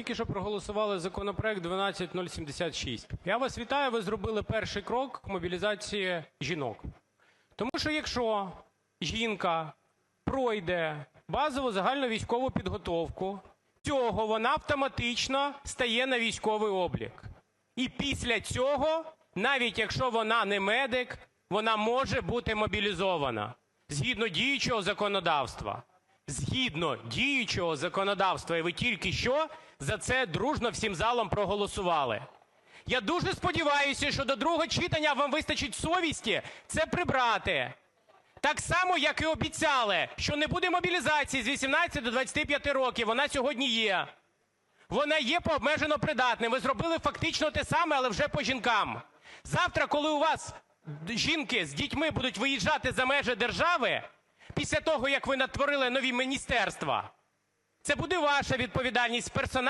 Тільки що проголосували законопроект 12076. Я вас вітаю, ви зробили перший крок к мобілізації жінок. Тому що якщо жінка пройде базову загальну військову підготовку, цього вона автоматично стає на військовий облік. І після цього, навіть якщо вона не медик, вона може бути мобілізована згідно діючого законодавства. Згідно діючого законодавства, і ви тільки що за це дружно всім залом проголосували. Я дуже сподіваюся, що до другого читання вам вистачить совісті це прибрати. Так само, як і обіцяли, що не буде мобілізації з 18 до 25 років. Вона сьогодні є. Вона є по обмежено придатним. Ви зробили фактично те саме, але вже по жінкам. Завтра, коли у вас жінки з дітьми будуть виїжджати за межі держави, після того, як ви натворили нові міністерства, це буде ваша відповідальність персонально.